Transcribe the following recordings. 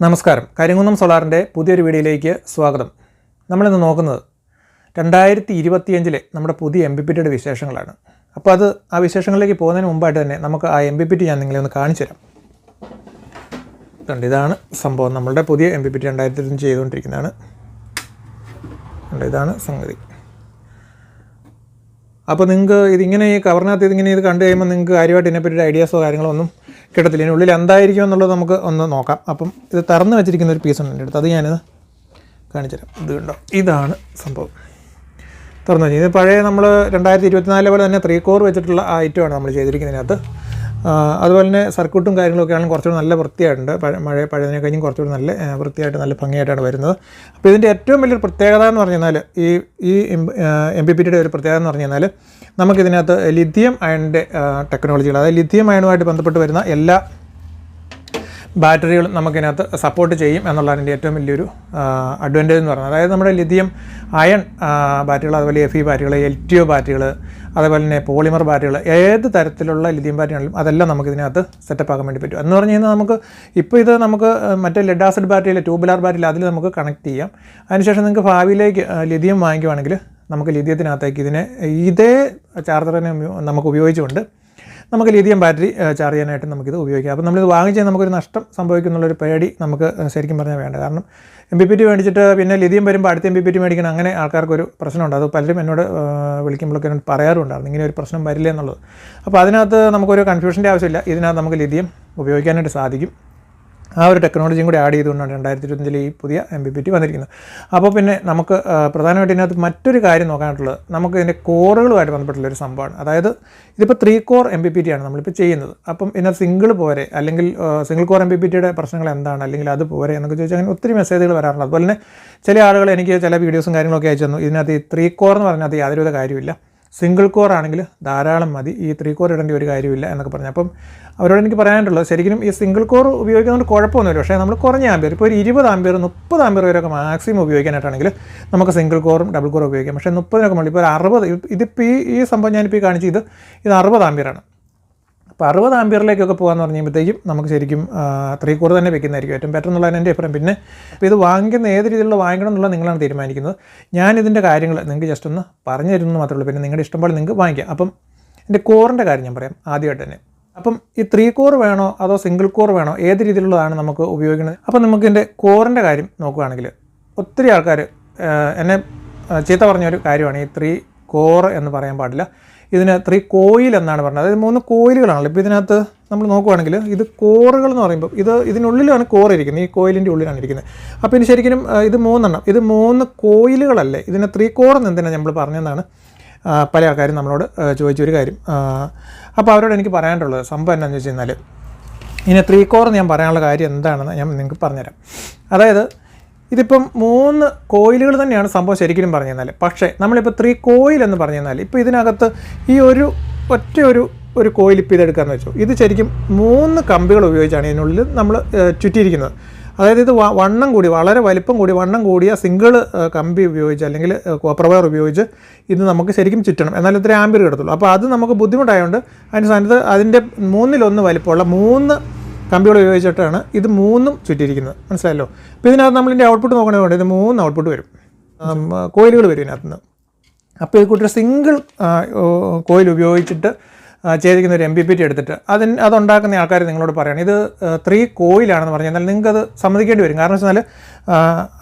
നമസ്കാരം. കരിങ്കുന്നം സോളാറിന്റെ പുതിയൊരു വീഡിയോയിലേക്ക് സ്വാഗതം. നമ്മളിന്ന് നോക്കുന്നത് രണ്ടായിരത്തി ഇരുപത്തിയഞ്ചിലെ നമ്മുടെ പുതിയ എം ബി പി ടിയുടെ വിശേഷങ്ങളാണ്. അപ്പോൾ അത് ആ വിശേഷങ്ങളിലേക്ക് പോകുന്നതിന് മുമ്പായിട്ട് തന്നെ നമുക്ക് ആ എം ബി പി ടി ഞാൻ നിങ്ങളെ ഒന്ന് കാണിച്ചു തരാം. കണ്ട് ഇതാണ് സംഭവം. നമ്മളുടെ പുതിയ എം ബി പി ടി രണ്ടായിരത്തി ഇരുപത്തഞ്ച് ചെയ്തുകൊണ്ടിരിക്കുന്നതാണ്. കണ്ട് ഇതാണ് സംഗതി. അപ്പോൾ നിങ്ങൾക്ക് ഇതിങ്ങനെ ഈ കവറിനകത്ത് ഇതിങ്ങനെ ഇത് കണ്ടു കഴിയുമ്പോൾ നിങ്ങൾക്ക് കാര്യമായിട്ട് ഇതിനെപ്പറ്റി ഐഡിയാസോ കാര്യങ്ങളോ ഒന്നും കിട്ടത്തില്ല. ഇതിനുള്ളിൽ എന്തായിരിക്കും എന്നുള്ളത് നമുക്ക് ഒന്ന് നോക്കാം. അപ്പം ഇത് തറന്ന് വെച്ചിരിക്കുന്ന ഒരു പീസ് ഉണ്ട് എന്റെ അടുത്ത്. അത് ഞാനിത് കാണിച്ചു തരാം. ഇത് കണ്ടോ? ഇതാണ് സംഭവം. തുറന്നു വെച്ചാൽ ഇത് പഴയ നമ്മൾ രണ്ടായിരത്തി ഇരുപത്തിനാലിലെ പോലെ തന്നെ ത്രീ കോർ വെച്ചിട്ടുള്ള ഐറ്റമാണ് നമ്മൾ ചെയ്തിരിക്കുന്നതിനകത്ത് അതുപോലെ തന്നെ സർക്യൂട്ടും കാര്യങ്ങളൊക്കെ ആണെങ്കിലും കുറച്ചുകൂടി നല്ല വൃത്തിയായിട്ടുണ്ട്. മഴ പഴയതിനെ കഴിഞ്ഞും കുറച്ചുകൂടി നല്ല വൃത്തിയായിട്ട് നല്ല ഭംഗിയായിട്ടാണ് വരുന്നത്. അപ്പോൾ ഇതിന്റെ ഏറ്റവും വലിയൊരു പ്രത്യേകത എന്ന് പറഞ്ഞു കഴിഞ്ഞാൽ ഈ ഈ എം പി പി ഒരു പ്രത്യേകത എന്ന് പറഞ്ഞു കഴിഞ്ഞാൽ നമുക്കിതിനകത്ത് ലിഥിയം അയണിന്റെ ടെക്നോളജികൾ അതായത് ലിഥിയം അയണുമായിട്ട് ബന്ധപ്പെട്ട് വരുന്ന എല്ലാ ബാറ്ററികളും നമുക്കിതിനകത്ത് സപ്പോർട്ട് ചെയ്യും എന്നുള്ളതാണ് എന്റെ ഏറ്റവും വലിയൊരു അഡ്വാന്റേജ് എന്ന് പറയുന്നത്. അതായത് നമ്മുടെ ലിഥിയം അയൺ ബാറ്ററികൾ അതുപോലെ എഫ് ഇ ബാറ്ററികൾ എൽ ടി ഒ ബാറ്ററികൾ അതുപോലെ തന്നെ പോളിമർ ബാറ്ററികൾ ഏത് തരത്തിലുള്ള ലിഥിയം ബാറ്ററികളും അതെല്ലാം നമുക്ക് ഇതിനകത്ത് സെറ്റപ്പ് ആക്കാൻ വേണ്ടി പറ്റും. എന്ന് പറഞ്ഞു കഴിഞ്ഞാൽ നമുക്ക് ഇപ്പോൾ ഇത് നമുക്ക് മറ്റേ ലെഡ് ആസിഡ് ബാറ്ററിയിൽ ട്യൂബുലാർ ബാറ്ററിയിൽ അതിൽ നമുക്ക് കണക്ട് ചെയ്യാം. അതിനുശേഷം നിങ്ങൾക്ക് ഭാവിയിലേക്ക് ലിഥിയം വാങ്ങിക്കുവാണെങ്കിൽ നമുക്ക് ലിഥിയത്തിനകത്തേക്ക് ഇതിനെ ഇതേ ചാർജറിനെ നമുക്ക് ഉപയോഗിച്ചുകൊണ്ട് നമുക്ക് ലിഥിയം ബാറ്ററി ചാർജ് ചെയ്യാനായിട്ട് നമുക്കിത് ഉപയോഗിക്കാം. അപ്പോൾ നമ്മളിത് വാങ്ങിച്ചാൽ നമുക്കൊരു നഷ്ടം സംഭവിക്കുന്നുള്ളൊരു പേടി നമുക്ക് ശരിക്കും പറഞ്ഞാൽ വേണ്ട. കാരണം എം പി പി ടി മേടിച്ചിട്ട് പിന്നെ ലിഥിയം വരുമ്പോൾ അടുത്ത എം പി പി ടി മേടിക്കണം അങ്ങനെ ആൾക്കാർക്കൊരു പ്രശ്നമുണ്ട്. അത് പലരും എന്നോട് വിളിക്കുമ്പോഴൊക്കെ എന്നോട് പറയാറുണ്ടായിരുന്നു. ഇങ്ങനെ ഒരു പ്രശ്നം വരില്ല എന്നുള്ളത് അപ്പോൾ അതിനകത്ത് നമുക്കൊരു കൺഫ്യൂഷന്റെ ആവശ്യമില്ല. ഇതിനകത്ത് നമുക്ക് ലിഥിയം ഉപയോഗിക്കാനായിട്ട് സാധിക്കും. ആ ഒരു ടെക്നോളജിയും കൂടി ആഡ് ചെയ്തുകൊണ്ടാണ് രണ്ടായിരത്തി ഇരുപത്തഞ്ചിൽ ഈ പുതിയ എം ബി പി ടി വന്നിരിക്കുന്നത്. അപ്പോൾ പിന്നെ നമുക്ക് പ്രധാനമായിട്ട് ഇതിനകത്ത് മറ്റൊരു കാര്യം നോക്കാനായിട്ടുള്ളത് നമുക്ക് ഇതിന്റെ കോറുകളുമായിട്ട് ബന്ധപ്പെട്ടുള്ള ഒരു സംഭവമാണ്. അതായത് ഇതിപ്പോൾ three core M B P T ആണ് നമ്മളിപ്പോൾ ചെയ്യുന്നത്. അപ്പം ഇതിനകത്ത് സിംഗിൾ പോരെ അല്ലെങ്കിൽ single core M B P ടിയുടെ പ്രശ്നങ്ങൾ എന്താണ് അല്ലെങ്കിൽ അത് പോരെ എന്നൊക്കെ ചോദിച്ചാൽ അങ്ങനെ ഒത്തിരി മെസ്സേജുകൾ വരാറുണ്ട്. അതുപോലെ തന്നെ ചില ആളുകൾ എനിക്ക് ചില വീഡിയോസും കാര്യങ്ങളൊക്കെ അയച്ചു തന്നു. ഇതിനകത്ത് ഈ ത്രീ കോർ എന്ന് പറഞ്ഞാൽ അത് യാതൊരുവിധ കാര്യമില്ല സിംഗിൾ കോർ ആണെങ്കിൽ ധാരാളം മതി. ഈ ത്രീ കോർ ഇടേണ്ട ഒരു കാര്യമില്ല എന്നൊക്കെ പറഞ്ഞു. അപ്പം അവരോട് എനിക്ക് പറയാനുള്ളത് ശരിക്കും ഈ സിംഗിൾ കോർ ഉപയോഗിക്കുന്നതുകൊണ്ട് കുഴപ്പമൊന്നുമില്ല. പക്ഷേ നമ്മൾ കുറഞ്ഞ ആമ്പിയർ ഇപ്പോൾ ഒരു ഇരുപത് ആമ്പിയർ മുപ്പത് ആമ്പിയർ വരെയൊക്കെ മാക്സിമം ഉപയോഗിക്കാനായിട്ടാണെങ്കിൽ നമുക്ക് സിംഗിൾ കോറും ഡബിൾ കോറും ഉപയോഗിക്കാം. പക്ഷേ മുപ്പതിനൊക്കെ മുകളിൽ ഇപ്പോൾ ഒരു അറുപത് ഇതിപ്പോൾ ഈ ഈ സംഭവം ഞാനിപ്പോൾ ഈ കാണിച്ചത് ഇത് അറുപത് ആമ്പിയറാണ് അപ്പോൾ അറുപത് ആമ്പിയറിലേക്കൊക്കെ പോകാമെന്ന് പറയുമ്പോഴത്തേക്കും നമുക്ക് ശരിക്കും ത്രീ കോർ തന്നെ വെക്കുന്നതായിരിക്കും ഏറ്റവും ബെറ്റർ എന്നുള്ളതാണ് എന്റെ അഭിപ്രായം. പിന്നെ ഇത് വാങ്ങിക്കുന്ന ഏത് രീതിയിലുള്ള വാങ്ങിക്കണം എന്നുള്ളത് നിങ്ങളാണ് തീരുമാനിക്കുന്നത്. ഞാൻ ഇതിന്റെ കാര്യങ്ങൾ നിങ്ങൾക്ക് ജസ്റ്റ് ഒന്ന് പറഞ്ഞു തരുന്നു മാത്രമേ ഉള്ളൂ. പിന്നെ നിങ്ങളുടെ ഇഷ്ടം പോലെ നിങ്ങൾക്ക് വാങ്ങിക്കാം. അപ്പം എന്റെ കോറിന്റെ കാര്യം ഞാൻ പറയാം ആദ്യമായിട്ട് തന്നെ. അപ്പം ഈ ത്രീ കോർ വേണോ അതോ സിംഗിൾ കോർ വേണോ ഏത് രീതിയിലുള്ളതാണ് നമുക്ക് ഉപയോഗിക്കുന്നത്? അപ്പം നമുക്ക് എന്റെ കോറിന്റെ കാര്യം നോക്കുകയാണെങ്കിൽ ഒത്തിരി ആൾക്കാർ എന്നെ ചീത്ത പറഞ്ഞ ഒരു കാര്യമാണ് ഈ ത്രീ കോർ എന്ന് പറയാൻ പാടില്ല. ഇതിന് ത്രീ കോയിൽ എന്നാണ് പറഞ്ഞത്. അതായത് മൂന്ന് കോയിലുകളാണല്ലോ ഇപ്പോൾ ഇതിനകത്ത് നമ്മൾ നോക്കുവാണെങ്കിൽ ഇത് കോറുകൾ എന്ന് പറയുമ്പോൾ ഇത് ഇതിനുള്ളിലാണ് കോർ ഇരിക്കുന്നത്. ഈ കോയിലിന്റെ ഉള്ളിലാണ് ഇരിക്കുന്നത്. അപ്പോൾ ഇനി ശരിക്കും ഇത് മൂന്നെണ്ണം. ഇത് മൂന്ന് കോയിലുകളല്ലേ ഇതിനെ ത്രീ കോർ എന്ന് എന്തിനാണ് നമ്മൾ പറഞ്ഞതെന്നാണ് പല ആൾക്കാരും നമ്മളോട് ചോദിച്ചൊരു കാര്യം. അപ്പോൾ അവരോട് എനിക്ക് പറയാനുള്ളത് സംഭവം എന്താണെന്ന് വെച്ച് കഴിഞ്ഞാൽ ഇനി ത്രീ കോർ ഞാൻ പറയാനുള്ള കാര്യം എന്താണെന്ന് ഞാൻ നിങ്ങൾക്ക് പറഞ്ഞുതരാം. അതായത് ഇതിപ്പം മൂന്ന് കോയിലുകൾ തന്നെയാണ് സംഭവം ശരിക്കും പറഞ്ഞു തന്നാൽ പക്ഷേ നമ്മളിപ്പോൾ ത്രീ കോയിൽ എന്ന് പറഞ്ഞു തന്നാൽ ഇപ്പോൾ ഇതിനകത്ത് ഈ ഒരു ഒറ്റ ഒരു ഒരു കോയിൽ ഇപ്പോൾ ഇതെടുക്കാമെന്ന് വെച്ചു. ഇത് ശരിക്കും മൂന്ന് കമ്പികൾ ഉപയോഗിച്ചാണ് ഇതിനുള്ളിൽ നമ്മൾ ചുറ്റിയിരിക്കുന്നത്. അതായത് ഇത് വണ്ണം കൂടി വളരെ വലിപ്പം കൂടി വണ്ണം കൂടിയ സിംഗിൾ കമ്പി ഉപയോഗിച്ച് അല്ലെങ്കിൽ കോപ്പർ വയർ ഉപയോഗിച്ച് ഇത് നമുക്ക് ശരിക്കും ചുറ്റണം. എന്നാൽ ഇത്ര ആംബിയർ കിടത്തുള്ളൂ. അപ്പോൾ അത് നമുക്ക് ബുദ്ധിമുട്ടായതുകൊണ്ട് അതിന്റെ സ്ഥാനത്ത് അതിന്റെ മൂന്നിലൊന്ന് വലിപ്പമുള്ള മൂന്ന് കമ്പികൾ ഉപയോഗിച്ചിട്ടാണ് ഇത് മൂന്നും ചുറ്റിയിരിക്കുന്നത്. മനസ്സിലായല്ലോ? അപ്പോൾ ഇതിനകത്ത് നമ്മളിന്റെ ഔട്ട്പുട്ട് നോക്കണമെങ്കിൽ ഇത് മൂന്ന് ഔട്ട്പുട്ട് വരും. കോയിലുകൾ വരും ഇതിനകത്ത് നിന്ന് അപ്പോൾ ഇത് കൂട്ടി സിംഗിൾ കോയിൽ ഉപയോഗിച്ചിട്ട് ചെയ്തിരിക്കുന്ന ഒരു എം പി പി ടി എടുത്തിട്ട് അതിന് അതുണ്ടാക്കുന്ന ആൾക്കാർ നിങ്ങളോട് പറയണം ഇത് ത്രീ കോയിലാണെന്ന് പറഞ്ഞാൽ കഴിഞ്ഞാൽ നിങ്ങൾക്കത് സമ്മതിക്കേണ്ടി വരും. കാരണം വെച്ചാൽ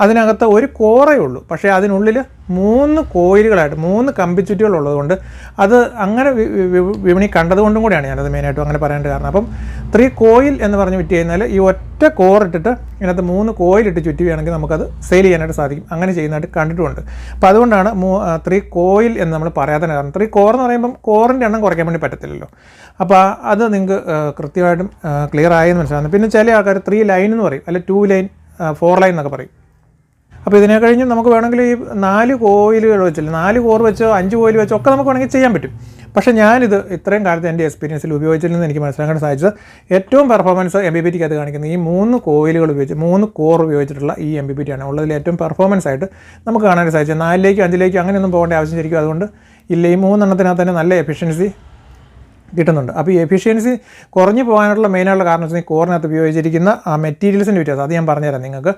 അതിനകത്ത് ഒരു കോറേ ഉള്ളൂ. പക്ഷേ അതിനുള്ളിൽ മൂന്ന് കോയിലുകളായിട്ട് മൂന്ന് കമ്പിച്ചുറ്റികൾ ഉള്ളതുകൊണ്ട് അത് അങ്ങനെ വിപണി കണ്ടതുകൊണ്ടും കൂടിയാണ് ഞാനത് മെയിനായിട്ടും അങ്ങനെ പറയേണ്ട കാരണം. അപ്പം ത്രീ കോയിൽ എന്ന് പറഞ്ഞ് വിറ്റ് കഴിഞ്ഞാൽ ഈ ഒറ്റ കോർ ഇട്ടിട്ട് ഇതിനകത്ത് മൂന്ന് കോയിലിട്ട് ചുറ്റുകയാണെങ്കിൽ നമുക്കത് സെയിൽ ചെയ്യാനായിട്ട് സാധിക്കും. അങ്ങനെ ചെയ്യുന്നതായിട്ട് കണ്ടിട്ടുണ്ട്. അപ്പോൾ അതുകൊണ്ടാണ് മൂ ത്രീ കോയിൽ എന്ന് നമ്മൾ പറയാതെ കാരണം ത്രീ കോർ എന്ന് പറയുമ്പം കോറിന്റെ എണ്ണം കുറയ്ക്കാൻ വേണ്ടി പറ്റത്തില്ലല്ലോ. അപ്പോൾ അത് നിങ്ങൾക്ക് കൃത്യമായിട്ടും ക്ലിയർ ആയെന്ന് മനസ്സിലാകുന്നു പിന്നെ ചില ആൾക്കാർ ത്രീ ലൈൻ എന്ന് പറയും അല്ലെ ടു ലൈൻ. ഫോർ ലൈൻ എന്നൊക്കെ പറയും. അപ്പോൾ ഇതിനെ കഴിഞ്ഞ് നമുക്ക് വേണമെങ്കിൽ ഈ നാല് കോയിലുകൾ വെച്ചില്ല നാല് കോർ വെച്ചോ അഞ്ച് കോയിൽ വെച്ചോ ഒക്കെ നമുക്ക് വേണമെങ്കിൽ ചെയ്യാൻ പറ്റും. പക്ഷേ ഞാനിത് ഇത്രയും കാലത്ത് എന്റെ എക്സ്പീരിയൻസിൽ ഉപയോഗിച്ചതിൽ നിന്ന് എനിക്ക് മനസ്സിലാക്കാൻ സാധിച്ചത് ഏറ്റവും പെർഫോമൻസ് എം ബി ടിക്ക് അത് കാണിക്കുന്നത് ഈ മൂന്ന് കോയിലുകൾ ഉപയോഗിച്ച് മൂന്ന് കോർ ഉപയോഗിച്ചിട്ടുള്ള ഈ എം ബി പി ടി ആണ്. ഉള്ളതിൽ ഏറ്റവും പെർഫോമൻസ് ആയിട്ട് നമുക്ക് കാണാൻ സാധിച്ചത് നാലിലേക്കും അഞ്ചിലേക്കും അങ്ങനെയൊന്നും പോകേണ്ട ആവശ്യം ശരിക്കും അതുകൊണ്ട് ഇല്ല. ഈ മൂന്നെണ്ണത്തിനകത്ത് തന്നെ നല്ല എഫിഷ്യൻസി കിട്ടുന്നുണ്ട്. അപ്പോൾ ഈ എഫിഷ്യൻസി കുറഞ്ഞു പോകാനുള്ള മെയിനായുള്ള കാരണം വെച്ചാൽ കോറിനകത്ത് ഉപയോഗിച്ചിരിക്കുന്ന ആ മെറ്റീരിയൽസിന്റെ വ്യത്യാസം. അത് ഞാൻ പറഞ്ഞുതരാം നിങ്ങൾക്ക്.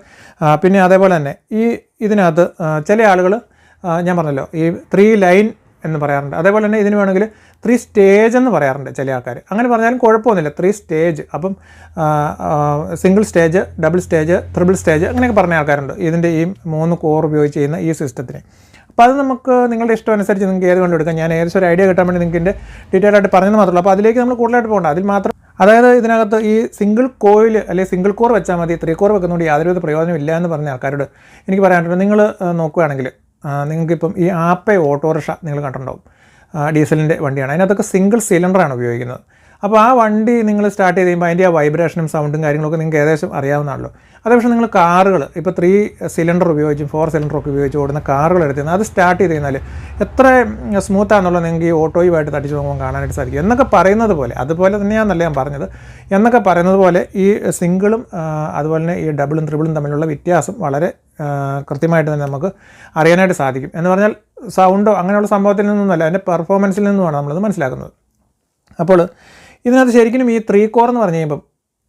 പിന്നെ അതേപോലെ തന്നെ ഈ ഇതിനകത്ത് ചില ആളുകൾ ഞാൻ പറഞ്ഞല്ലോ ഈ ത്രീ ലൈൻ എന്ന് പറയാറുണ്ട്. അതേപോലെ തന്നെ ഇതിന് വേണമെങ്കിൽ ത്രീ സ്റ്റേജ് എന്ന് പറയാറുണ്ട് ചില ആൾക്കാർ അങ്ങനെ പറഞ്ഞാലും കുഴപ്പമൊന്നുമില്ല. ത്രീ സ്റ്റേജ് അപ്പം single stage double stage triple stage അങ്ങനെയൊക്കെ പറഞ്ഞ ആൾക്കാരുണ്ട്. ഇതിന്റെ ഈ മൂന്ന് കോർ ഉപയോഗിച്ച് ചെയ്യുന്ന ഈ സിസ്റ്റത്തിന് അപ്പോൾ അത് നമുക്ക് നിങ്ങളുടെ ഇഷ്ടം അനുസരിച്ച് നിങ്ങൾക്ക് ഏത് കൊണ്ട് എടുക്കാം? ഞാൻ ഏകദേശം ഒരു ഐഡിയ കിട്ടാൻ വേണ്ടി നിങ്ങൾക്ക് ഇതിന്റെ ഡീറ്റെയിൽ ആയിട്ട് പറഞ്ഞത് മാത്രമേ ഉള്ളൂ. അപ്പോൾ അതിലേക്ക് നമ്മൾ കൂടുതലായിട്ട് പോകണ്ട. അതിൽ മാത്രം അതായത് ഇതിനകത്ത് ഈ സിംഗിൾ കോയിൽ അല്ലെങ്കിൽ സിംഗിൾ കോർ വെച്ചാൽ മതി. ത്രീ കോർ വെക്കുന്നതുകൊണ്ട് യാതൊരുവിധ പ്രയോജനം ഇല്ല എന്ന് പറഞ്ഞ ആൾക്കാരോട് എനിക്ക് പറയാനുണ്ട്. നിങ്ങൾ നോക്കുകയാണെങ്കിൽ നിങ്ങൾക്കിപ്പം ഈ ആപ്പേ ഓട്ടോറിക്ഷ നിങ്ങൾ കണ്ടിട്ടുണ്ടാവും. ഡീസലിന്റെ വണ്ടിയാണ്. അതിനകത്തൊക്കെ സിംഗിൾ സിലിണ്ടറാണ് ഉപയോഗിക്കുന്നത്. അപ്പോൾ ആ വണ്ടി നിങ്ങൾ സ്റ്റാർട്ട് ചെയ്ത് കഴിയുമ്പോൾ അതിന്റെ ആ വൈബ്രേഷനും സൗണ്ടും കാര്യങ്ങളൊക്കെ നിങ്ങൾക്ക് ഏകദേശം അറിയാവുന്നതാണല്ലോ. അതേ പക്ഷേ നിങ്ങൾ കാറുകൾ ഇപ്പോൾ ത്രീ സിലിണ്ടർ ഉപയോഗിച്ചും ഫോർ സിലിണ്ടർ ഒക്കെ ഉപയോഗിച്ച് ഓടുന്ന കാറുകൾ എടുത്ത് അത് സ്റ്റാർട്ട് ചെയ്ത് കഴിഞ്ഞാൽ എത്ര സ്മൂത്താണെന്നുള്ളത് നിങ്ങൾക്ക് ഈ ഓട്ടോയുമായിട്ട് തടിച്ചു നോക്കുമ്പോൾ കാണാനായിട്ട് സാധിക്കും. എന്നൊക്കെ പറയുന്നത് പോലെ അതുപോലെ തന്നെയാണെന്നല്ല ഞാൻ പറഞ്ഞത് എന്നൊക്കെ പറയുന്നത് പോലെ ഈ സിംഗിളും അതുപോലെ തന്നെ ഈ ഡബിളും ത്രിബിളും തമ്മിലുള്ള വ്യത്യാസം വളരെ കൃത്യമായിട്ട് തന്നെ നമുക്ക് അറിയാനായിട്ട് സാധിക്കും. എന്ന് പറഞ്ഞാൽ സൗണ്ടോ അങ്ങനെയുള്ള സംഭവത്തിൽ നിന്നൊന്നുമല്ല അതിന്റെ പെർഫോമൻസിൽ നിന്നുമാണ് നമ്മളത് മനസ്സിലാക്കുന്നത്. അപ്പോൾ ഇതിനകത്ത് ശരിക്കും ഈ ത്രീ കോർ എന്ന് പറഞ്ഞു കഴിയുമ്പം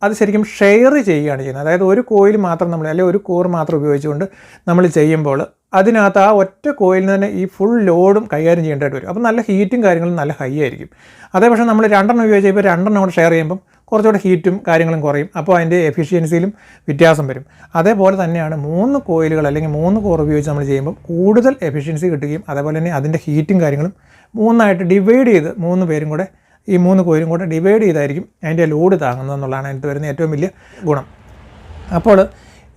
അത് ശരിക്കും ഷെയർ ചെയ്യുകയാണ് ചെയ്യുന്നത്. അതായത് ഒരു കോയിൽ മാത്രം നമ്മൾ അല്ലെങ്കിൽ ഒരു കോർ മാത്രം ഉപയോഗിച്ചുകൊണ്ട് നമ്മൾ ചെയ്യുമ്പോൾ അതിനകത്ത് ആ ഒറ്റ കോയിലിന് തന്നെ ഈ ഫുൾ ലോഡും കൈകാര്യം ചെയ്യേണ്ടതായിട്ട് വരും. അപ്പോൾ നല്ല ഹീറ്റും കാര്യങ്ങളും നല്ല ഹൈ ആയിരിക്കും. അതേ പക്ഷേ നമ്മൾ രണ്ടെണ്ണം ഉപയോഗിച്ച് ഇപ്പോൾ രണ്ടെണ്ണം കൂടെ ഷെയർ ചെയ്യുമ്പം കുറച്ചുകൂടെ ഹീറ്റും കാര്യങ്ങളും കുറയും. അപ്പോൾ അതിന്റെ എഫിഷ്യൻസിയിലും വ്യത്യാസം വരും. അതേപോലെ തന്നെയാണ് മൂന്ന് കോയിലുകൾ അല്ലെങ്കിൽ മൂന്ന് കോർ ഉപയോഗിച്ച് നമ്മൾ ചെയ്യുമ്പോൾ കൂടുതൽ എഫിഷ്യൻസി കിട്ടുകയും അതേപോലെ തന്നെ അതിന്റെ ഹീറ്റും കാര്യങ്ങളും മൂന്നായിട്ട് ഡിവൈഡ് ചെയ്ത് മൂന്ന് പേരും കൂടെ ഈ മൂന്ന് കോയിലും കൂടെ ഡിവൈഡ് ചെയ്തായിരിക്കും അതിന്റെ ലോഡ് താങ്ങുന്നത് എന്നുള്ളതാണ് അതിനകത്ത് വരുന്ന ഏറ്റവും വലിയ ഗുണം. അപ്പോൾ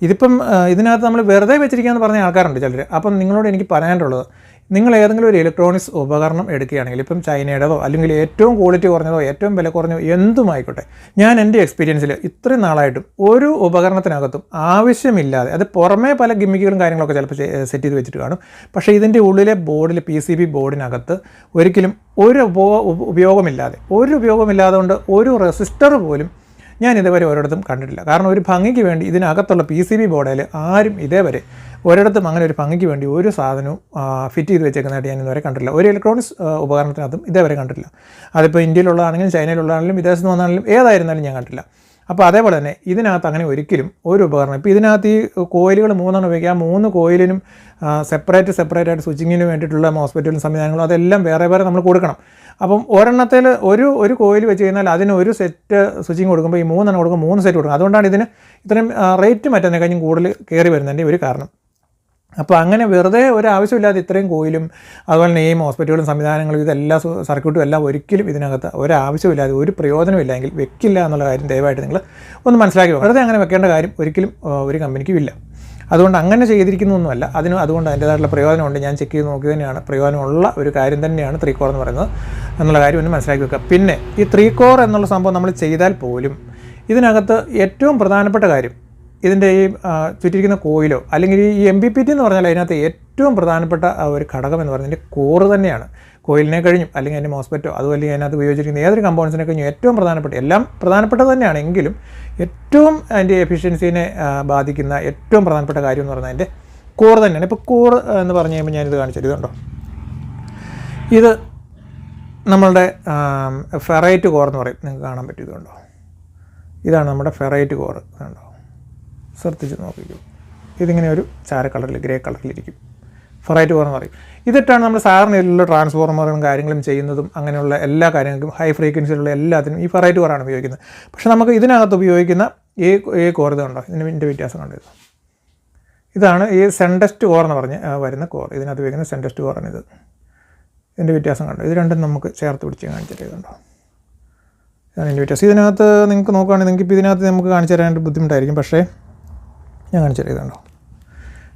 ഇതിപ്പം ഇതിനകത്ത് നമ്മൾ വെറുതെ വെച്ചിരിക്കുകയെന്ന് പറഞ്ഞ ആൾക്കാരുണ്ട് ചിലർ അപ്പം നിങ്ങളോട് എനിക്ക് പറയാനുള്ളത് നിങ്ങൾ ഏതെങ്കിലും ഒരു ഇലക്ട്രോണിക്സ് ഉപകരണം എടുക്കുകയാണെങ്കിൽ ഇപ്പം ചൈനയുടേതോ അല്ലെങ്കിൽ ഏറ്റവും ക്വാളിറ്റി കുറഞ്ഞതോ ഏറ്റവും വില കുറഞ്ഞതോ എന്തുമായിക്കോട്ടെ ഞാൻ എന്റെ എക്സ്പീരിയൻസിൽ ഇത്രയും നാളായിട്ടും ഒരു ഉപകരണത്തിനകത്തും ആവശ്യമില്ലാതെ അത് പുറമേ പല ഗിമ്മിക്കുകളും കാര്യങ്ങളൊക്കെ ചിലപ്പോൾ സെറ്റ് ചെയ്ത് വെച്ചിട്ട് കാണും. പക്ഷേ ഇതിന്റെ ഉള്ളിലെ ബോർഡിൽ പി സി ബി ബോർഡിനകത്ത് ഒരിക്കലും ഒരു ഉപയോഗമില്ലാതെ ഒരു ഉപയോഗമില്ലാതെ കൊണ്ട് ഒരു റെസിസ്റ്റർ പോലും ഞാൻ ഇതുവരെ ഒരിടത്തും കണ്ടിട്ടില്ല. കാരണം ഒരു ഭംഗിക്ക് വേണ്ടി ഇതിനകത്തുള്ള പി സി ബി ബോർഡിൽ ആരും ഇതേവരെ ഒരിടത്തും അങ്ങനെ ഒരു ഭംഗിക്ക് വേണ്ടി ഒരു സാധനവും ഫിറ്റ് ചെയ്ത് വെച്ചേക്കുന്നതായിട്ട് ഞാൻ ഇതുവരെ കണ്ടിട്ടില്ല. ഒരു ഇലക്ട്രോണിക്സ് ഉപകരണത്തിനകത്തും ഇതേവരെ കണ്ടിട്ടില്ല. അതിപ്പോൾ ഇന്ത്യയിലുള്ളതാണെങ്കിലും ചൈനയിലുള്ളതാണെങ്കിലും വിദേശത്ത് വന്നാണെങ്കിലും ഏതായിരുന്നാലും ഞാൻ കണ്ടില്ല അപ്പോൾ അതേപോലെ തന്നെ ഇതിനകത്ത് അങ്ങനെ ഒരിക്കലും ഒരു ഉപകരണം ഇപ്പോൾ ഇതിനകത്ത് ഈ കോയിലുകൾ മൂന്നെണ്ണം ഉപയോഗിക്കുക. ആ മൂന്ന് കോയിലിനും സെപ്പറേറ്റ് സെപ്പറേറ്റ് ആയിട്ട് സ്വിച്ചിങ്ങിന് വേണ്ടിയിട്ടുള്ള ഹോസ്പിറ്റലും സംവിധാനങ്ങളും അതെല്ലാം വേറെ വേറെ നമ്മൾ കൊടുക്കണം. അപ്പം ഒരെണ്ണത്തിൽ ഒരു ഒരു കോയിൽ വെച്ച് കഴിഞ്ഞാൽ അതിന് ഒരു സെറ്റ് സ്വിച്ചിങ് കൊടുക്കുമ്പോൾ ഈ മൂന്നെണ്ണം കൊടുക്കുമ്പോൾ മൂന്ന് സെറ്റ് കൊടുക്കും അതുകൊണ്ടാണ് ഇതിന് ഇത്രയും റേറ്റ് മറ്റൊന്നെ കൂടുതൽ കയറി വരുന്നതിന്റെ ഒരു കാരണം. അപ്പോൾ അങ്ങനെ വെറുതെ ഒരു ആവശ്യമില്ലാതെ ഇത്രയും കോയിലും അതുപോലെ തന്നെ ഈ ഹോസ്പിറ്റലുകളും സംവിധാനങ്ങളും ഇതെല്ലാം സർക്യൂട്ടും എല്ലാം ഒരിക്കലും ഇതിനകത്ത് ഒരാവശ്യമില്ലാതെ ഒരു പ്രയോജനമില്ലെങ്കിൽ വെക്കില്ല എന്നുള്ള കാര്യം ദയവായിട്ട് നിങ്ങൾ ഒന്ന് മനസ്സിലാക്കി. വെറുതെ അങ്ങനെ വെക്കേണ്ട കാര്യം ഒരിക്കലും ഒരു കമ്പനിക്കും ഇല്ല. അതുകൊണ്ട് അങ്ങനെ ചെയ്തിരിക്കുന്നൊന്നുമല്ല. അതിന് അതുകൊണ്ട് അതിന്റേതായിട്ടുള്ള പ്രയോജനമുണ്ട്. ഞാൻ ചെക്ക് ചെയ്ത് നോക്കി തന്നെയാണ്. പ്രയോജനമുള്ള ഒരു കാര്യം തന്നെയാണ് ത്രീ കോർ എന്ന് പറയുന്നത് എന്നുള്ള കാര്യം ഒന്ന് മനസ്സിലാക്കി വെക്കുക. പിന്നെ ഈ ത്രീ കോർ എന്നുള്ള സംഭവം നമ്മൾ ചെയ്താൽ പോലും ഇതിനകത്ത് ഏറ്റവും പ്രധാനപ്പെട്ട കാര്യം ഇതിന്റെ ഈ ചുറ്റിരിക്കുന്ന കോയിലോ അല്ലെങ്കിൽ ഈ എം ബി പി ടി എന്ന് പറഞ്ഞാൽ അതിനകത്ത് ഏറ്റവും പ്രധാനപ്പെട്ട ഒരു ഘടകം എന്ന് പറയുന്നത് കോറ് തന്നെയാണ്. കോയിലിനെ കഴിഞ്ഞും അല്ലെങ്കിൽ അതിന്റെ മോസ്പെറ്റോ അതുപോലെ അതിനകത്ത് ഉപയോഗിച്ചിരിക്കുന്ന ഏതൊരു കമ്പോണൻസിനെ കഴിഞ്ഞും ഏറ്റവും പ്രധാനപ്പെട്ട എല്ലാം പ്രധാനപ്പെട്ടത് തന്നെയാണ്. എങ്കിലും ഏറ്റവും അതിന്റെ എഫിഷ്യൻസിനെ ബാധിക്കുന്ന ഏറ്റവും പ്രധാനപ്പെട്ട കാര്യം എന്ന് പറഞ്ഞാൽ അതിന്റെ കോർ തന്നെയാണ്. ഇപ്പോൾ കോർ എന്ന് പറഞ്ഞു കഴിയുമ്പോൾ ഞാനിത് കാണിച്ചത് ഇതുണ്ടോ? ഇത് നമ്മളുടെ ഫെറൈറ്റ് കോർ എന്ന് പറയും. നിങ്ങൾക്ക് കാണാൻ പറ്റും. ഇതുണ്ടോ? ഇതാണ് നമ്മുടെ ഫെറൈറ്റ് കോർ കണ്ടോ ശ്രദ്ധിച്ച് നോക്കിക്കും. ഇതിങ്ങനെ ഒരു ചാര കളറിൽ ഗ്രേ കളറിലിരിക്കും. ഫെറൈറ്റ് എന്ന് പറയും. ഇതിട്ടാണ് നമ്മൾ സാധാരണ ഇതിലുള്ള ട്രാൻസ്ഫോർമറും കാര്യങ്ങളും ചെയ്യുന്നതും അങ്ങനെയുള്ള എല്ലാ കാര്യങ്ങൾക്കും ഹൈ ഫ്രീക്വൻസിയിലുള്ള എല്ലാത്തിനും ഈ ഫെറൈറ്റ് കോറാണ് ഉപയോഗിക്കുന്നത്. പക്ഷേ നമുക്ക് ഇതിനകത്ത് ഉപയോഗിക്കുന്ന ഈ ഈ കോർ ഇതുണ്ടോ ഇതിന് ഇതിന്റെ വ്യത്യാസം കണ്ടത് ഇതാണ് ഈ സെൻഡസ്റ്റ് കോർ എന്ന് പറഞ്ഞ് വരുന്ന കോർ ഇതിനകത്ത് ഉപയോഗിക്കുന്ന സെൻഡസ്റ്റ് കോറാണ് ഇത്. ഇതിന്റെ വ്യത്യാസം കണ്ടോ? ഇത് രണ്ടും നമുക്ക് ചേർത്ത് പിടിച്ച് കാണിച്ചിട്ട് ഇതുണ്ടോ ഇതാണ് ഇതിന്റെ വ്യത്യാസം. ഇതിനകത്ത് നിങ്ങൾക്ക് നോക്കുകയാണെങ്കിൽ നിങ്ങൾക്ക് ഇപ്പോൾ ഇതിനകത്ത് നമുക്ക് കാണിച്ചു തരാനായിട്ട് ബുദ്ധിമുട്ടായിരിക്കും. പക്ഷേ ഞാൻ കാണിച്ചു തരാം ഇതുണ്ടോ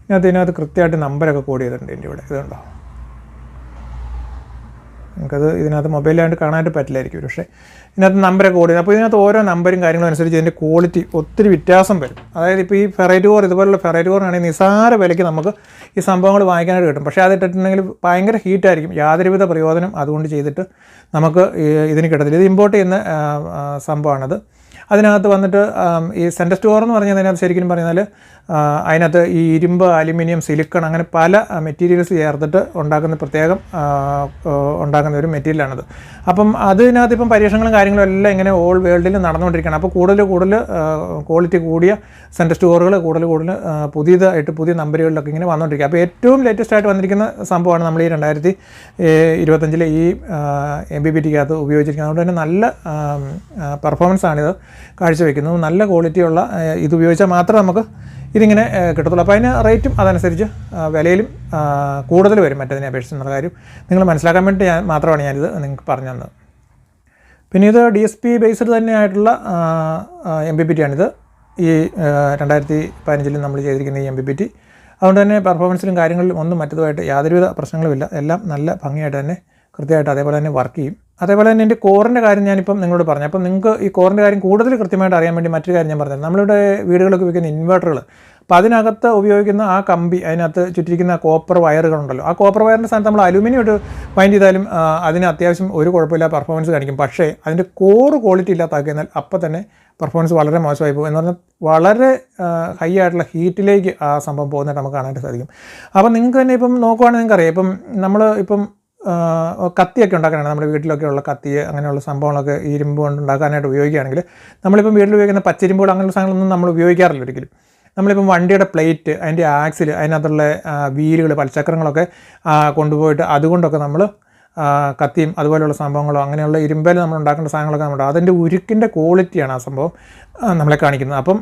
ഇതിനകത്ത് ഇതിനകത്ത് കൃത്യമായിട്ട് നമ്പരൊക്കെ കോഡ് ചെയ്തിട്ടുണ്ട് എന്റെ ഇവിടെ. ഇതുണ്ടോ? നമുക്കത് ഇതിനകത്ത് മൊബൈലായിട്ട് കാണാനായിട്ട് പറ്റില്ലായിരിക്കും. പക്ഷേ ഇതിനകത്ത് നമ്പരൊക്കെ ചെയ്ത് അപ്പോൾ ഇതിനകത്ത് ഓരോ നമ്പരും കാര്യങ്ങളും അനുസരിച്ച് ഇതിന്റെ ക്വാളിറ്റി ഒത്തിരി വ്യത്യാസം വരും. അതായത് ഇപ്പോൾ ഈ ഫെറൈറ്റ് കോർ ഇതുപോലുള്ള ഫെറൈറ്റ് കോറിനാണെങ്കിൽ നിസാര വിലയ്ക്ക് നമുക്ക് ഈ സംഭവങ്ങൾ വാങ്ങിക്കാനായിട്ട് കിട്ടും. പക്ഷേ അത് ഇട്ടിട്ടുണ്ടെങ്കിൽ ഭയങ്കര ഹീറ്റായിരിക്കും. യാതൊരുവിധ പ്രയോജനം അതുകൊണ്ട് ചെയ്തിട്ട് നമുക്ക് ഇതിന് കിട്ടത്തില്ല. ഇത് ഇമ്പോർട്ട് ചെയ്യുന്ന സംഭവമാണത്. അതിനകത്ത് വന്നിട്ട് ഈ സെന്റർ സ്റ്റോർ എന്ന് പറഞ്ഞാൽ അതിനകത്ത് ശരിക്കും പറഞ്ഞാൽ അതിനകത്ത് ഈ ഇരുമ്പ് അലുമിനിയം സിലിക്കൺ അങ്ങനെ പല മെറ്റീരിയൽസ് ചേർത്തിട്ട് ഉണ്ടാക്കുന്ന പ്രത്യേകം ഉണ്ടാക്കുന്ന ഒരു മെറ്റീരിയലാണത് അപ്പം അതിനകത്ത് ഇപ്പം പരീക്ഷണങ്ങളും കാര്യങ്ങളും എല്ലാം ഇങ്ങനെ ഓൾ വേൾഡിൽ നടന്നുകൊണ്ടിരിക്കുകയാണ്. അപ്പോൾ കൂടുതൽ കൂടുതൽ ക്വാളിറ്റി കൂടിയ സെന്റർ സ്റ്റോറുകൾ കൂടുതൽ കൂടുതൽ പുതിയതായിട്ട് പുതിയ നമ്പറുകളിലൊക്കെ ഇങ്ങനെ വന്നുകൊണ്ടിരിക്കുക അപ്പോൾ ഏറ്റവും ലേറ്റസ്റ്റ് ആയിട്ട് വന്നിരിക്കുന്ന സംഭവമാണ് നമ്മൾ ഈ രണ്ടായിരത്തി ഇരുപത്തഞ്ചിലെ ഈ എം ബി ബി ടിക്കകത്ത് ഉപയോഗിച്ചിരിക്കുന്നത്. അതുകൊണ്ട് തന്നെ നല്ല പെർഫോമൻസ് ആണിത് കാഴ്ചവെക്കുന്നത്. നല്ല ക്വാളിറ്റിയുള്ള ഇത് ഉപയോഗിച്ചാൽ മാത്രമേ നമുക്ക് ഇതിങ്ങനെ കിട്ടത്തുള്ളൂ. അപ്പോൾ അതിന് റേറ്റും അതനുസരിച്ച് വിലയിലും കൂടുതൽ വരും മറ്റതിനെ അപേക്ഷിച്ച് എന്നുള്ള കാര്യം നിങ്ങൾ മനസ്സിലാക്കാൻ വേണ്ടി ഞാൻ മാത്രമാണ് ഞാനിത് നിങ്ങൾക്ക് പറഞ്ഞു തന്നത്. പിന്നെ ഇത് ഡി എസ് പി ബേസ്ഡ് തന്നെയായിട്ടുള്ള എം ബി പി ടി ആണിത്. ഈ രണ്ടായിരത്തി പതിനഞ്ചിൽ നമ്മൾ ചെയ്തിരിക്കുന്ന ഈ എം ബി പി ടി അതുകൊണ്ട് തന്നെ പെർഫോമൻസിലും കാര്യങ്ങളിലും ഒന്നും മറ്റതുമായിട്ട് യാതൊരുവിധ പ്രശ്നങ്ങളുമില്ല. എല്ലാം നല്ല ഭംഗിയായിട്ട് തന്നെ കൃത്യമായിട്ട് അതേപോലെ തന്നെ വർക്ക് ചെയ്യും. അതേപോലെ തന്നെ എന്റെ കോറിന്റെ കാര്യം ഞാനിപ്പം നിങ്ങളോട് പറഞ്ഞു. അപ്പം നിങ്ങൾക്ക് ഈ കോറിന്റെ കാര്യം കൂടുതൽ കൃത്യമായിട്ട് അറിയാൻ വേണ്ടി മറ്റൊരു കാര്യം ഞാൻ പറഞ്ഞത് നമ്മളിവിടെ വീടുകളൊക്കെ ഉപയോഗിക്കുന്ന ഇൻവേർട്ടറുകൾ അപ്പോൾ അതിനകത്ത് ഉപയോഗിക്കുന്ന ആ കമ്പി അതിനകത്ത് ചുറ്റിരിക്കുന്ന കോപ്പർ വയറുകളുണ്ടല്ലോ ആ കോപ്പർ വയറിന്റെ സ്ഥാനത്ത് നമ്മൾ അലുമിനിയം ഇട്ട് വൈൻഡ് ചെയ്താലും അതിന് അത്യാവശ്യം ഒരു കുഴപ്പമില്ല പെർഫോമൻസ് കാണിക്കും. പക്ഷേ അതിന്റെ കോർ ക്വാളിറ്റി ഇല്ലാത്താക്കിയാൽ അപ്പോൾ തന്നെ പെർഫോമൻസ് വളരെ മോശമായി പോകും. എന്ന് പറഞ്ഞാൽ വളരെ ഹൈ ആയിട്ടുള്ള ഹീറ്റിലേക്ക് ആ സംഭവം പോകുന്നതായിട്ട് നമുക്ക് കാണാനായിട്ട് സാധിക്കും. അപ്പോൾ നിങ്ങൾക്ക് തന്നെ ഇപ്പം നോക്കുവാണെങ്കിൽ നിങ്ങൾക്കറിയാം. ഇപ്പം നമ്മൾ ഇപ്പം കത്തിയൊക്കെ ഉണ്ടാക്കാനാണ് നമ്മുടെ വീട്ടിലൊക്കെ ഉള്ള കത്തി അങ്ങനെയുള്ള സംഭവങ്ങളൊക്കെ ഇരുമ്പ് കൊണ്ട് ഉണ്ടാക്കാനായിട്ട് ഉപയോഗിക്കുകയാണെങ്കിൽ നമ്മളിപ്പം വീട്ടിൽ ഉപയോഗിക്കുന്ന പച്ചരിമ്പുകൾ അങ്ങനെയുള്ള സാധനങ്ങളൊന്നും നമ്മൾ ഉപയോഗിക്കാറില്ല ഒരിക്കലും. നമ്മളിപ്പം വണ്ടിയുടെ പ്ലേറ്റ് അതിന്റെ ആക്സിൽ അതിനകത്തുള്ള വീലുകൾ പലചക്രങ്ങളൊക്കെ കൊണ്ടുപോയിട്ട് അതുകൊണ്ടൊക്കെ നമ്മൾ കത്തിയും അതുപോലെയുള്ള സംഭവങ്ങളോ അങ്ങനെയുള്ള ഇരുമ്പേൽ നമ്മൾ ഉണ്ടാക്കേണ്ട സാധനങ്ങളൊക്കെ നമ്മുടെ അതിന്റെ ഉരുക്കിന്റെ ക്വാളിറ്റിയാണ് ആ സംഭവം നമ്മളെ കാണിക്കുന്നത്. അപ്പം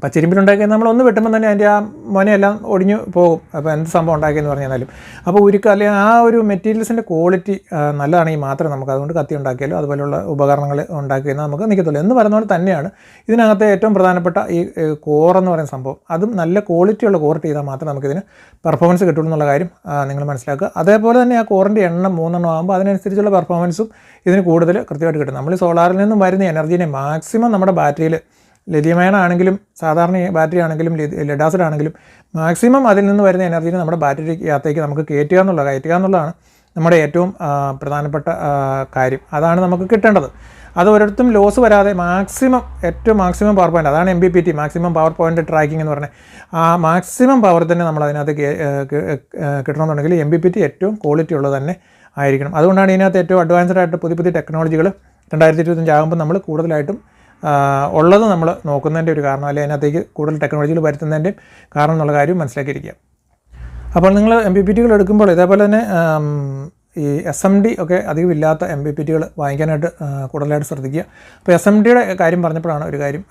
പച്ചരിമ്പിലുണ്ടാക്കിയാൽ നമ്മൾ ഒന്ന് വെട്ടുമ്പോൾ തന്നെ അതിന്റെ ആ മൊനയെല്ലാം ഒടിഞ്ഞു പോകും. അപ്പോൾ എന്ത് സംഭവം ഉണ്ടാക്കിയെന്ന് പറഞ്ഞാലും അപ്പോൾ ഉരുക്ക് അല്ലെങ്കിൽ ആ ഒരു മെറ്റീരിയൽസിന്റെ ക്വാളിറ്റി നല്ലതാണെങ്കിൽ മാത്രമേ നമുക്ക് അതുകൊണ്ട് കത്തി ഉണ്ടാക്കിയാലും അതുപോലെയുള്ള ഉപകരണങ്ങൾ ഉണ്ടാക്കിയെന്ന് നമുക്ക് നിൽക്കത്തുള്ളൂ. എന്ന് പറയുന്ന പോലെ തന്നെയാണ് ഇതിനകത്തെ ഏറ്റവും പ്രധാനപ്പെട്ട ഈ കോറെന്ന് പറയുന്ന സംഭവം. അതും നല്ല ക്വാളിറ്റിയുള്ള കോറിട്ട് ചെയ്താൽ മാത്രമേ നമുക്കിതിന് പെർഫോമൻസ് കിട്ടുള്ളൂ എന്നുള്ള കാര്യം നിങ്ങൾ മനസ്സിലാക്കുക. അതേപോലെ തന്നെ ആ കോറിന്റെ എണ്ണം മൂന്നെണ്ണം ആകുമ്പോൾ അതിനനുസരിച്ചുള്ള പെർഫോമൻസും ഇതിന് കൂടുതൽ കൃത്യമായിട്ട് കിട്ടും. നമ്മൾ സോളാറിൽ നിന്നും വരുന്ന എനർജീനെ മാക്സിമം നമ്മുടെ ബാറ്ററിയിൽ ലിഥിയമയൺ ആണെങ്കിലും സാധാരണ ബാറ്ററി ആണെങ്കിലും ലഡാസിഡ് ആണെങ്കിലും മാക്സിമം അതിൽ നിന്ന് വരുന്ന എനർജിനെ നമ്മുടെ ബാറ്ററി അകത്തേക്ക് നമുക്ക് കയറ്റുക എന്നുള്ള കയറ്റുക എന്നുള്ളതാണ് നമ്മുടെ ഏറ്റവും പ്രധാനപ്പെട്ട കാര്യം. അതാണ് നമുക്ക് കിട്ടേണ്ടത്. അത് ഒരിടത്തും ലോസ് വരാതെ മാക്സിമം ഏറ്റവും മാക്സിമം പവർ പോയിന്റ് അതാണ് M B P T maximum power point tracking എന്ന് പറഞ്ഞാൽ ആ മാക്സിമം പവർ തന്നെ നമ്മൾ അതിനകത്ത് കിട്ടണമെന്നുണ്ടെങ്കിൽ എം ബി പി ടി ഏറ്റവും ക്വാളിറ്റി ഉള്ളത് തന്നെ ആയിരിക്കണം. അതുകൊണ്ടാണ് ഇതിനകത്ത് ഏറ്റവും അഡ്വാൻസ്ഡ് ആയിട്ട് പുതിയ പുതിയ ടെക്നോളജികൾ രണ്ടായിരത്തി ഇരുപത്തഞ്ച് ആകുമ്പോൾ നമ്മൾ കൂടുതലായിട്ടും ഉള്ളത് നമ്മൾ നോക്കുന്നതിന്റെ ഒരു കാരണം അല്ലെങ്കിൽ അതിനകത്തേക്ക് കൂടുതൽ ടെക്നോളജികൾ വരുത്തുന്നതിന്റെയും കാരണം എന്നുള്ള കാര്യം മനസ്സിലാക്കിയിരിക്കുക. അപ്പോൾ നിങ്ങൾ എം പി പി ടികൾ എടുക്കുമ്പോൾ ഇതേപോലെ തന്നെ ഈ എസ് എം ഡി ഒക്കെ അധികം ഇല്ലാത്ത എം ബി പി ടികൾ വാങ്ങിക്കാനായിട്ട് കൂടുതലായിട്ട് ശ്രദ്ധിക്കുക. അപ്പോൾ എസ് എം ഡിയുടെ കാര്യം പറഞ്ഞപ്പോഴാണ് ഒരു കാര്യം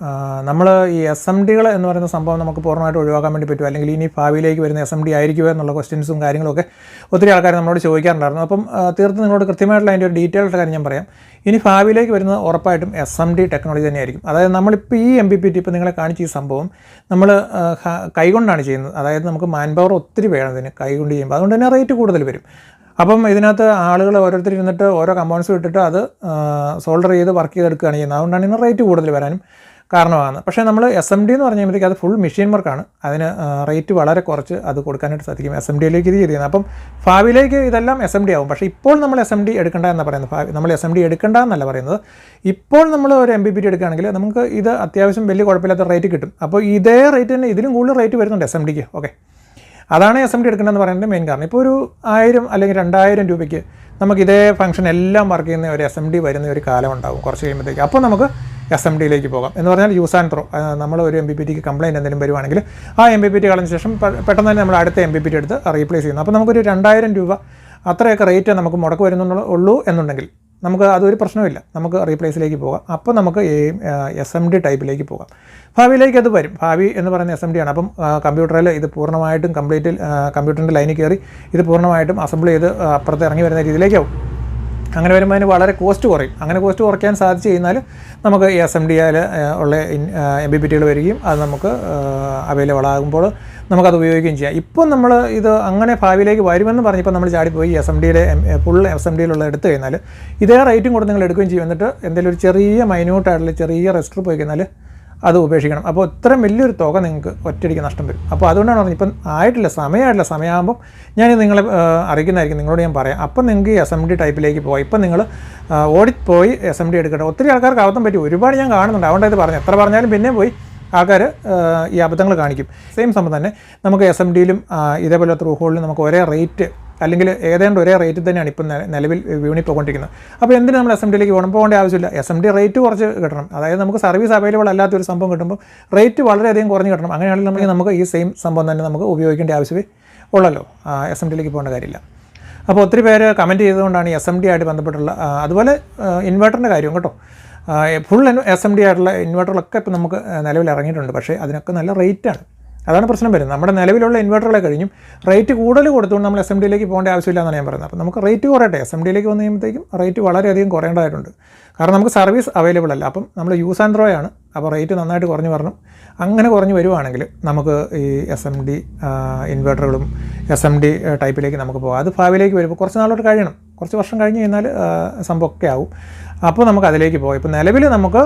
നമ്മൾ ഈ എസ് എം ഡികൾ എന്ന് പറയുന്ന സംഭവം നമുക്ക് പൂർണമായിട്ട് ഒഴിവാക്കാൻ വേണ്ടി പറ്റും അല്ലെങ്കിൽ ഇനി ഭാവിയിലേക്ക് വരുന്ന എസ് എം ഡി ആയിരിക്കുമോ എന്നുള്ള ക്വസ്റ്റ്യൻസും കാര്യങ്ങളൊക്കെ ഒത്തിരി ആൾക്കാർ നമ്മളോട് ചോദിക്കാറുണ്ടായിരുന്നു. അപ്പം തീർത്ത് തീർത്തും നിങ്ങളോട് കൃത്യമായിട്ടുള്ള അതിന്റെ ഒരു ഡീറ്റെയിൽഡ് കാര്യം ഞാൻ പറയാം. ഇനി ഭാവിയിലേക്ക് വരുന്നത് ഉറപ്പായിട്ടും എസ് എം ഡി ടെക്നോളജി തന്നെയായിരിക്കും. അതായത് നമ്മളിപ്പോൾ ഈ എം ബി പി ടി ഇപ്പോൾ നിങ്ങളെ കാണിച്ച ഈ സംഭവം നമ്മൾ കൈകൊണ്ടാണ് ചെയ്യുന്നത്. അതായത് നമുക്ക് മാൻ പവർ ഒത്തിരി വേണം ഇതിന് കൈകൊണ്ട് ചെയ്യുമ്പോൾ. അതുകൊണ്ട് തന്നെ റേറ്റ് കൂടുതൽ വരും. അപ്പം ഇതിനകത്ത് ആളുകൾ ഓരോരുത്തർ ഇരുന്നിട്ട് ഓരോ കമ്പൗണ്ട്സ് ഇട്ടിട്ട് അത് സോൾഡർ ചെയ്ത് വർക്ക് ചെയ്തെടുക്കുകയാണ് ചെയ്യുന്നത്. അതുകൊണ്ടാണ് ഇതിന് റേറ്റ് കൂടുതൽ വരാനും കാരണമാകുന്നത്. പക്ഷേ നമ്മൾ എസ് എം ഡി എന്ന് പറഞ്ഞു കഴിയുമ്പോഴത്തേക്ക് അത് ഫുൾ മെഷീൻ വർക്കാണ് അതിന് റേറ്റ് വളരെ കുറച്ച് അത് കൊടുക്കാനായിട്ട് സാധിക്കും എസ് എം ഡിയിലേക്ക് ഇത് ചെയ്യുന്നത്. അപ്പം ഭാവിയിലേക്ക് ഇതെല്ലാം എസ് എം ഡി ആവും. പക്ഷേ ഇപ്പോൾ നമ്മൾ എസ് എം ഡി എടുക്കേണ്ട എന്നാണ് പറയുന്നത്? ഭാവി നമ്മൾ എസ് എം ഡി എടുക്കേണ്ട എന്നല്ല പറയുന്നത്. ഇപ്പോൾ നമ്മൾ ഒരു എം ബി ടി എടുക്കുകയാണെങ്കിൽ നമുക്ക് ഇത് അത്യാവശ്യം വലിയ കുഴപ്പമില്ലാത്ത റേറ്റ് കിട്ടും. അപ്പോൾ ഇതേ റേറ്റ് തന്നെ ഇതിലും കൂടുതൽ റേറ്റ് വരുന്നുണ്ട് എസ് എം ഡിക്ക് ഓക്കെ അതാണ് എസ് എം ഡി എടുക്കേണ്ടതെന്ന് പറയുന്നത് മെയിൻ കാരണം. ഇപ്പോൾ ഒരു ആയിരം അല്ലെങ്കിൽ രണ്ടായിരം രൂപയ്ക്ക് നമുക്ക് ഇതേ ഫംഗ്ഷൻ എല്ലാം വർക്ക് ചെയ്യുന്ന ഒരു എസ് എം ഡി വരുന്ന ഒരു കാലം ഉണ്ടാകും കുറച്ച് കഴിയുമ്പോഴത്തേക്ക്. അപ്പോൾ നമുക്ക് എസ് എം ഡിയിലേക്ക് പോകാം. എന്ന് പറഞ്ഞാൽ യൂസ് ആൻഡ് ത്രോ നമ്മൾ ഒരു എം ബി പി ടിക്ക് കംപ്ലയിന്റ് എന്തെങ്കിലും വരുവാണെങ്കിൽ ആ എം ബി പി ടി കളഞ്ഞ ശേഷം പെട്ടെന്ന് തന്നെ നമ്മൾ അടുത്ത എം ബി പി ടി എടുത്ത് റീപ്ലേസ് ചെയ്യുന്നു. അപ്പോൾ നമുക്കൊരു രണ്ടായിരം രൂപ അത്രയൊക്കെ റേറ്റ് നമുക്ക് മുടക്ക് വരുന്നുള്ളൂ എന്നുണ്ടെങ്കിൽ നമുക്ക് അതൊരു പ്രശ്നമില്ല നമുക്ക് റീപ്ലേസിലേക്ക് പോകാം. അപ്പോൾ നമുക്ക് എസ് എം ഡി ടൈപ്പിലേക്ക് പോകാം. ഭാവിയിലേക്ക് അത് വരും. ഭാവി എന്ന് പറയുന്ന എസ് എം ഡി ആണ്. അപ്പം കമ്പ്യൂട്ടറിൽ ഇത് പൂർണമായിട്ടും കംപ്ലീറ്റ് കമ്പ്യൂട്ടറിന്റെ ലൈനിൽ കയറി ഇത് പൂർണമായിട്ടും അസംബിൾ ചെയ്ത് അപ്പുറത്ത് ഇറങ്ങി വരുന്ന രീതിയിലേക്കാവും അങ്ങനെ വരുമ്പോൾ അതിന് വളരെ കോസ്റ്റ് കുറയും. അങ്ങനെ കോസ്റ്റ് കുറയ്ക്കാൻ സാധിച്ചു കഴിഞ്ഞാൽ നമുക്ക് എസ് എം ഡി ആയാൽ ഉള്ള എം ബി പി ടികൾ വരികയും അത് നമുക്ക് അവൈലബിൾ ആകുമ്പോൾ നമുക്കത് ഉപയോഗിക്കുകയും ചെയ്യാം. ഇപ്പം നമ്മൾ ഇത് അങ്ങനെ ഭാവിയിലേക്ക് വരുമെന്ന് പറഞ്ഞപ്പോൾ നമ്മൾ ചാടിപ്പോയി എസ് എം ഡിയിലെ ഫുൾ എസ് എം ഡിയിലുള്ള എടുത്തു കഴിഞ്ഞാൽ ഇതേ റേറ്റും കൂടെ നിങ്ങൾ എടുക്കുകയും ചെയ്യും. എന്നിട്ട് എന്തെങ്കിലും ഒരു ചെറിയ മൈന്യൂട്ടായിട്ടുള്ള ചെറിയ റെസ്റ്റർ പോയി കഴിഞ്ഞാൽ അത് ഉപേക്ഷിക്കണം. അപ്പോൾ ഇത്രയും വലിയൊരു തുക നിങ്ങൾക്ക് ഒറ്റയടിക്ക് നഷ്ടം വരും. അപ്പോൾ അതുകൊണ്ടാണ് പറഞ്ഞത് ഇപ്പം ആയിട്ടില്ല സമയമായിട്ടില്ല സമയമാകുമ്പോൾ ഞാൻ നിങ്ങളെ അറിയിക്കുന്നതായിരിക്കും. നിങ്ങളോട് ഞാൻ പറയാം. അപ്പം നിങ്ങൾക്ക് എസ് എം ഡി ടൈപ്പിലേക്ക് പോകാം ഇപ്പം നിങ്ങൾ ഓടിപ്പോയി എസ് എം ഡി എടുക്കട്ടെ. ഒത്തിരി ആൾക്കാർക്ക് അവധം പറ്റി ഒരുപാട് ഞാൻ കാണുന്നുണ്ട്. അതുകൊണ്ടാണ് ഇത് പറഞ്ഞത്. എത്ര പറഞ്ഞാലും പിന്നെ പോയി. ആൾക്കാർ ഈ അബദ്ധങ്ങൾ കാണിക്കും. സെയിം സംഭവം തന്നെ നമുക്ക് എസ് എം ഡിയിലും ഇതേപോലെ ത്രൂ ഹോളിലും നമുക്ക് ഒരേ റേറ്റ് അല്ലെങ്കിൽ ഏതാണ്ട് ഒരേ റേറ്റിൽ തന്നെയാണ് ഇപ്പം നിലവിൽ വിപണി പോയിക്കൊണ്ടിരിക്കുന്നത് അപ്പോൾ എന്തിനു നമ്മൾ എസ് എം ഡിയിലേക്ക് പോകണം? പോകേണ്ട ആവശ്യമില്ല. എസ് എം ഡി റേറ്റ് കുറച്ച് കിട്ടണം. അതായത് നമുക്ക് സർവീസ് അവൈലബിൾ അല്ലാത്ത ഒരു സംഭവം കിട്ടുമ്പോൾ റേറ്റ് വളരെയധികം കുറഞ്ഞ് കിട്ടണം. അങ്ങനെയാണെങ്കിൽ നമുക്ക് ഈ സെയിം സംഭവം തന്നെ നമുക്ക് ഉപയോഗിക്കേണ്ട ആവശ്യമേ ഉള്ളല്ലോ. എസ് എം ഡിയിലേക്ക് പോകേണ്ട കാര്യമില്ല. അപ്പോൾ ഒത്തിരി പേര് കമന്റ് ചെയ്തുകൊണ്ടാണ് എസ് എം ഡി ആയിട്ട് ബന്ധപ്പെട്ടുള്ള അതുപോലെ ഇൻവെർട്ടറിന്റെ കാര്യം കേട്ടോ. ഫുൾ എസ് എം ഡി ആയിട്ടുള്ള ഇൻവെർട്ടറുകളൊക്കെ ഇപ്പോൾ നമുക്ക് നിലവിൽ ഇറങ്ങിയിട്ടുണ്ട്. പക്ഷേ അതിനൊക്കെ നല്ല റേറ്റാണ് അതാണ് പ്രശ്നം വരുന്നത്. നമ്മുടെ നിലവിലുള്ള ഇൻവെർട്ടറുകളെ കഴിഞ്ഞും റേറ്റ് കൂടുതൽ കൊടുത്തുകൊണ്ട് നമ്മൾ എസ് എം ഡിയിലേക്ക് പോകേണ്ട ആവശ്യമില്ല എന്നാണ് ഞാൻ പറയുന്നത്. അപ്പോൾ നമുക്ക് റേറ്റ് കുറയട്ടെ. എസ് എം ഡിയിലേക്ക് വന്നു കഴിയുമ്പോഴത്തേക്കും റേറ്റ് വളരെയധികം കുറയേണ്ടതായിട്ടുണ്ട്. കാരണം നമുക്ക് സർവീസ് അവൈലബിൾ അല്ല. അപ്പം നമ്മൾ യൂസ് ആൻഡ് ത്രോ ആണ്. അപ്പോൾ റേറ്റ് നന്നായിട്ട് കുറഞ്ഞു വരണം. അങ്ങനെ കുറഞ്ഞു വരുവാണെങ്കിൽ നമുക്ക് ഈ എസ് എം ഡി ഇൻവെർട്ടറുകളും എസ് എം ഡി ടൈപ്പിലേക്ക് നമുക്ക് പോകാം. അത് ഭാവിയിലേക്ക് വരുമ്പോൾ കുറച്ച് നാളോട്ട് കഴിയണം. കുറച്ച് വർഷം കഴിഞ്ഞ് കഴിഞ്ഞാൽ സംഭവമൊക്കെ ആവും. അപ്പോൾ നമുക്ക് അതിലേക്ക് പോകാം. ഇപ്പോൾ നിലവിൽ നമുക്ക്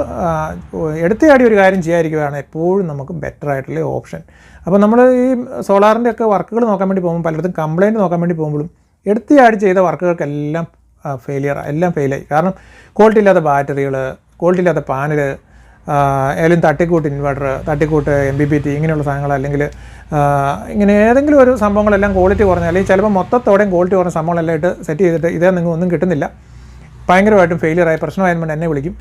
എടുത്തയാടി ഒരു കാര്യം ചെയ്യാതിരിക്കുകയാണ് എപ്പോഴും നമുക്ക് ബെറ്റർ ആയിട്ടുള്ള ഓപ്ഷൻ അപ്പോൾ നമ്മൾ ഈ സോളാറിന്റെ ഒക്കെ വർക്കുകൾ നോക്കാൻ വേണ്ടി പോകുമ്പോൾ പലയിടത്തും കംപ്ലയിന്റ് നോക്കാൻ വേണ്ടി പോകുമ്പോഴും എടുത്തയാടി ചെയ്ത വർക്കുകൾക്കെല്ലാം ഫെയിലിയർ എല്ലാം ഫെയിലായി കാരണം ക്വാളിറ്റി ഇല്ലാത്ത ബാറ്ററികൾ ക്വാളിറ്റി ഇല്ലാത്ത പാനൽ ഏതെങ്കിലും തട്ടിക്കൂട്ട് ഇൻവെർട്ടർ തട്ടിക്കൂട്ട് എം ബി പി ടി ഇങ്ങനെയുള്ള സാധനങ്ങൾ അല്ലെങ്കിൽ ഇങ്ങനെ ഏതെങ്കിലും ഒരു സംഭവങ്ങളെല്ലാം ക്വാളിറ്റി കുറഞ്ഞ അല്ലെങ്കിൽ ചിലപ്പോൾ മൊത്തത്തോടെയും ക്വാളിറ്റി കുറഞ്ഞ സംഭവങ്ങളെല്ലാം ഇട്ട് സെറ്റ് ചെയ്തിട്ട് ഇതേ നിങ്ങൾ ഒന്നും കിട്ടുന്നില്ല. ഭയങ്കരമായിട്ടും ഫെയിലിയറായ പ്രശ്നമായതുകൊണ്ട് എന്നെ വിളിക്കും.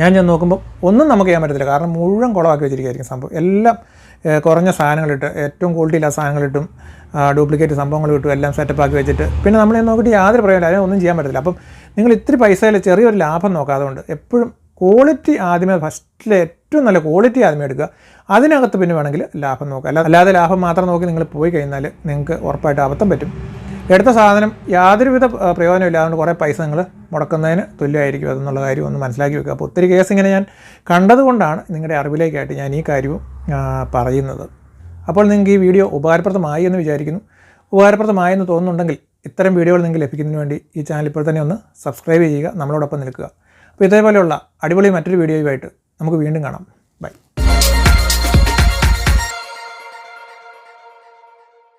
ഞാൻ ചെന്ന് നോക്കുമ്പോൾ ഒന്നും നമുക്ക് ചെയ്യാൻ പറ്റത്തില്ല. കാരണം മുഴുവൻ കുളമാക്കി വെച്ചിരിക്കുകയായിരിക്കും സംഭവം. എല്ലാം കുറഞ്ഞ സാധനങ്ങളിട്ട് ഏറ്റവും ക്വാളിറ്റി ഇല്ലാത്ത സാധനങ്ങളിട്ടും ഡ്യൂപ്ലിക്കേറ്റ് സംഭവങ്ങൾ കിട്ടും എല്ലാം സെറ്റപ്പ് ആക്കി വെച്ചിട്ട്. പിന്നെ നമ്മൾ നോക്കിയിട്ട് യാതൊരു പ്രയോജനം അതിനെ ഒന്നും ചെയ്യാൻ പറ്റത്തില്ല. അപ്പം നിങ്ങൾ ഇത്തിരി പൈസയിൽ ചെറിയൊരു ലാഭം നോക്കാതെ കൊണ്ട് എപ്പോഴും ക്വാളിറ്റി ആദ്യമേ ഫസ്റ്റിലെ ഏറ്റവും നല്ല ക്വാളിറ്റി ആദ്യമേ എടുക്കുക. അതിനകത്ത് പിന്നെ വേണമെങ്കിൽ ലാഭം നോക്കുക. അല്ല അല്ലാതെ ലാഭം മാത്രം നോക്കി നിങ്ങൾ പോയി കഴിഞ്ഞാൽ നിങ്ങൾക്ക് ഉറപ്പായിട്ട് അബദ്ധം പറ്റും. എടുത്ത സാധനം യാതൊരുവിധ പ്രയോജനം പ്രയോജനമില്ലാതുകൊണ്ട് കുറേ പൈസ നിങ്ങൾ മുടക്കുന്നതിന് തുല്യമായിരിക്കും അതെന്നുള്ള കാര്യം ഒന്ന് മനസ്സിലാക്കി വെക്കുക. അപ്പോൾ ഒത്തിരി കേസ് ഇങ്ങനെ ഞാൻ കണ്ടതുകൊണ്ടാണ് നിങ്ങളുടെ അറിവിലേക്കായിട്ട് ഞാൻ ഈ കാര്യവും പറയുന്നത്. അപ്പോൾ നിങ്ങൾക്ക് ഈ വീഡിയോ ഉപകാരപ്രദമായി എന്ന് വിചാരിക്കുന്നു. ഉപകാരപ്രദമായെന്ന് തോന്നുന്നുണ്ടെങ്കിൽ ഇത്തരം വീഡിയോകൾ നിങ്ങൾക്ക് ലഭിക്കുന്നതിന് വേണ്ടി ഈ ചാനൽ ഇപ്പോൾ തന്നെ ഒന്ന് സബ്സ്ക്രൈബ് ചെയ്യുക നമ്മളോടൊപ്പം നിൽക്കുക. അപ്പോൾ ഇതേപോലെയുള്ള അടിപൊളി മറ്റൊരു വീഡിയോയുമായിട്ട് നമുക്ക് വീണ്ടും കാണാം. ബൈ